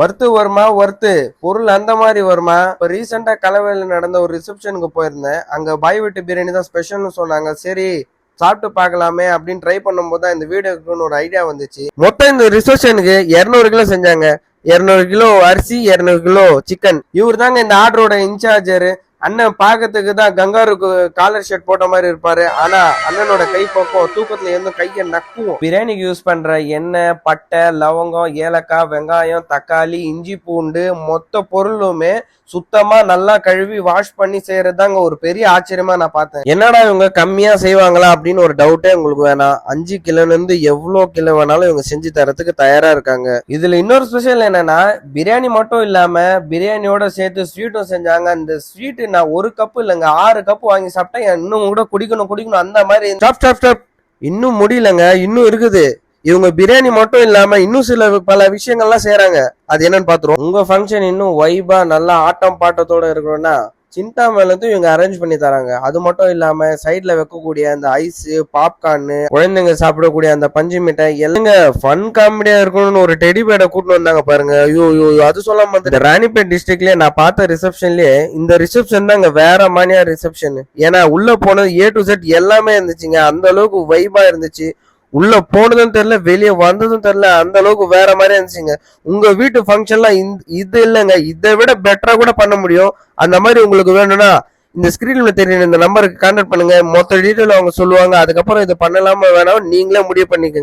Worth வருமா? Worth பொருள் அந்த மாதிரி வருமா? இப்போ ரீசெண்டாக கலவையில் நடந்த ஒரு ரிசப்ஷனுக்கு போயிருந்தேன். அங்கே பாய் வீட்டு பிரியாணி தான் ஸ்பெஷல்னு சொன்னாங்க. சரி சாப்பிட்டு பார்க்கலாமே அப்படின்னு ட்ரை பண்ணும்போது தான் இந்த வீடியோக்குன்னு ஒரு ஐடியா வந்துச்சு. மொத்தம் இந்த ரிசப்ஷனுக்கு இரநூறு கிலோ செஞ்சாங்க. இரநூறு கிலோ அரிசி இரநூறு கிலோ சிக்கன் இவர் தாங்க இந்த ஆர்டரோட இன்சார்ஜரு அண்ணன் பார்க்கறதுக்கு தான் கங்காருக்கு காலர் ஷர்ட் போட்ட மாதிரி இருப்பாரு. ஆனா அண்ணனோட கை பக்கம் தூக்கத்துல இருந்து கையை நக்குவோம். பிரியாணிக்கு யூஸ் பண்ற எண்ணெய் பட்டை லவங்கம் ஏலக்காய் வெங்காயம் தக்காளி இஞ்சி பூண்டு மொத்த பொருளுமே சுத்தமா நல்லா கழுவி வாஷ் பண்ணி செய்யறதுதாங்க ஒரு பெரிய ஆச்சரியமா நான் பார்த்தேன். என்னடா இவங்க கம்மியா செய்வாங்களா அப்படின்னு ஒரு டவுட்டே உங்களுக்கு வேணாம். அஞ்சு கிலோல இருந்து எவ்வளவு கிலோ வேணாலும் இவங்க செஞ்சு தரத்துக்கு தயாரா இருக்காங்க. இதுல இன்னொரு ஸ்பெஷல் என்னன்னா பிரியாணி மட்டும் இல்லாம பிரியாணியோட சேர்த்து ஸ்வீட்டும் செஞ்சாங்க. அந்த ஸ்வீட் நான் ஒரு கப்பு இல்லைங்க ஆறு கப்பு வாங்கி சாப்பிட்டேன் இன்னும் கூட குடிக்கணும் குடிக்கணும் அந்த மாதிரி ஸ்டாப் ஸ்டாப் ஸ்டாப் இன்னும் முடியலங்க இன்னும் இருக்குது. இவங்க பிரியாணி மட்டும் இல்லாம இன்னும் சில பல விஷயங்கள்லாம் செய்யறாங்க அது என்னன்னு பாத்துருவோம். உங்க ஃபங்க்ஷன் இன்னும் வைபா நல்லா ஆட்டம் பாட்டத்தோட இருக்கணும்னா சிண்டா இவங்க அரேஞ்ச் பண்ணி தராங்க. அது மட்டும் இல்லாம சைட்ல வைக்கக்கூடிய அந்த ஐஸ் பாப்கார்னு குழந்தைங்க சாப்பிடக்கூடிய அந்த பஞ்சு மிட்டாய் எல்லாங்க ஃபன் காமெடியா இருக்கணும்னு ஒரு டெடி பேடை கூட்டு வந்தாங்க பாருங்க. ஐயோ ஐயோ அது சொல்லாம வந்து ராணிப்பேட் டிஸ்ட்ரிக்ட்லயே நான் பார்த்த ரிசப்ஷன்லயே இந்த ரிசப்ஷன் தாங்க வேற மாதிரியா ரிசப்ஷன் ஏன்னா உள்ள போனது ஏ டு செட் எல்லாமே இருந்துச்சுங்க. அந்த அளவுக்கு வைபா இருந்துச்சு. உள்ள போனதும் தெரியல வெளியே வந்ததும் தெரியல அந்த அளவுக்கு வேற மாதிரி இருந்துச்சுங்க. உங்க வீட்டு ஃபங்க்ஷன்லாம் இது இல்லைங்க. இதை விட பெட்டரா கூட பண்ண முடியும். அந்த மாதிரி உங்களுக்கு வேணும்னா இந்த ஸ்கிரீன்ல தெரியும் இந்த நம்பருக்கு கான்டாக்ட் பண்ணுங்க. மொத்த டீட்டெயில் அவங்க சொல்லுவாங்க. அதுக்கப்புறம் இதை பண்ணலாமா வேணாம் நீங்களே முடிவு பண்ணிக்கோங்க.